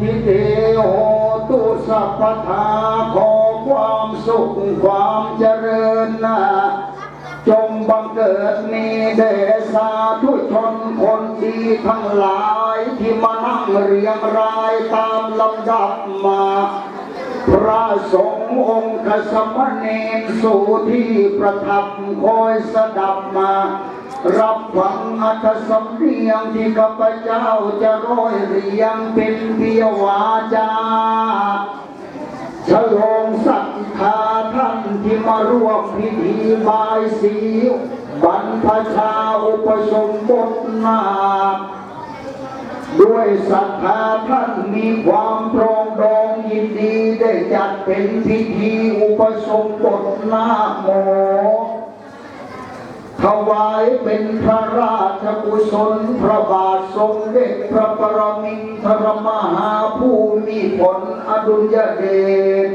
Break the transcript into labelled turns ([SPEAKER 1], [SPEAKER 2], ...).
[SPEAKER 1] ทิเตโหตุสัพพทาขอความสุขความเจริญนะจงบังเกิดมีเดชาทุชนคนดีทั้งหลายที่มานั่งเรียงรายตามลำดับมา พระสงฆ์องค์กสมณเณรสู่ที่ประทับคอยสดับมา รับฟังอัตสำเนียงที่ข้าพเจ้าจะร้อยเรียงเป็นเพียวาจาฉลองศรัทธาท่านที่มาร่วมพิธีบายสีบรรพชาอุปสมบทนาด้วยศรัทธาท่านมีความปรองดองยินดีได้จัดเป็นพิธีอุปสมบทนาโม ถวายเป็นพระราชกุศลพระบาทสมเด็จพระปรมินทรมหาภูมิพลอดุลยเดช